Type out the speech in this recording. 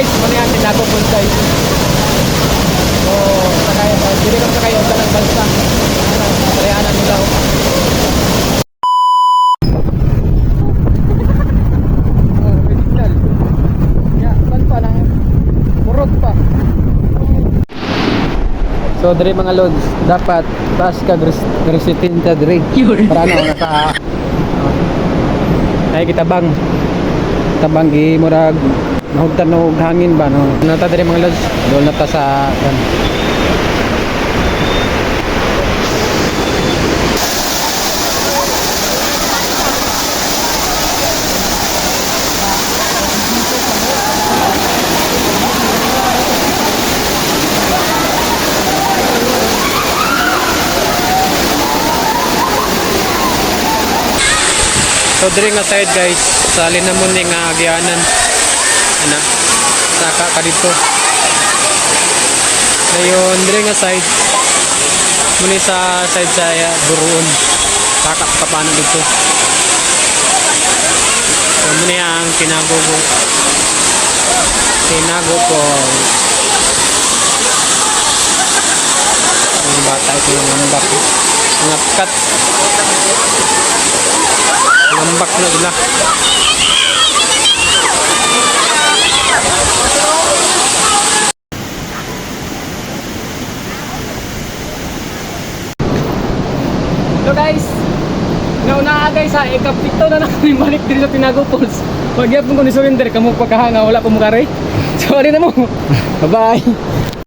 guys, yan tinago po guys. So, sakay, hindi lang sakay ang dalang bansa. Kalayanan nila. oh. Oh. So, diri mga lods, dapat taas ka diri. Para ano, nasa ay kita bang tabang gi murag mahugtan og hangin ba no? Nata diri mga lods. Dol na ta sa kan So diri nga side guys, sa linamon ni nga agianan. Ana, saka ka dito. Dayon diri nga side muni sa side sa uh, Buruon. Saka ka paano dito. So muni ang tinago ko. Tinago ko. Ang bata ito yung ngambak. Ngapkat. Ngambak na sila. Hello guys! Nauna guys ha, ikapito na namin balik dito sa Tinago Falls. Magyap mo ko ni surrender, kamo pagkahanga, wala pa mo kare. So, ano na mo. Bye-bye!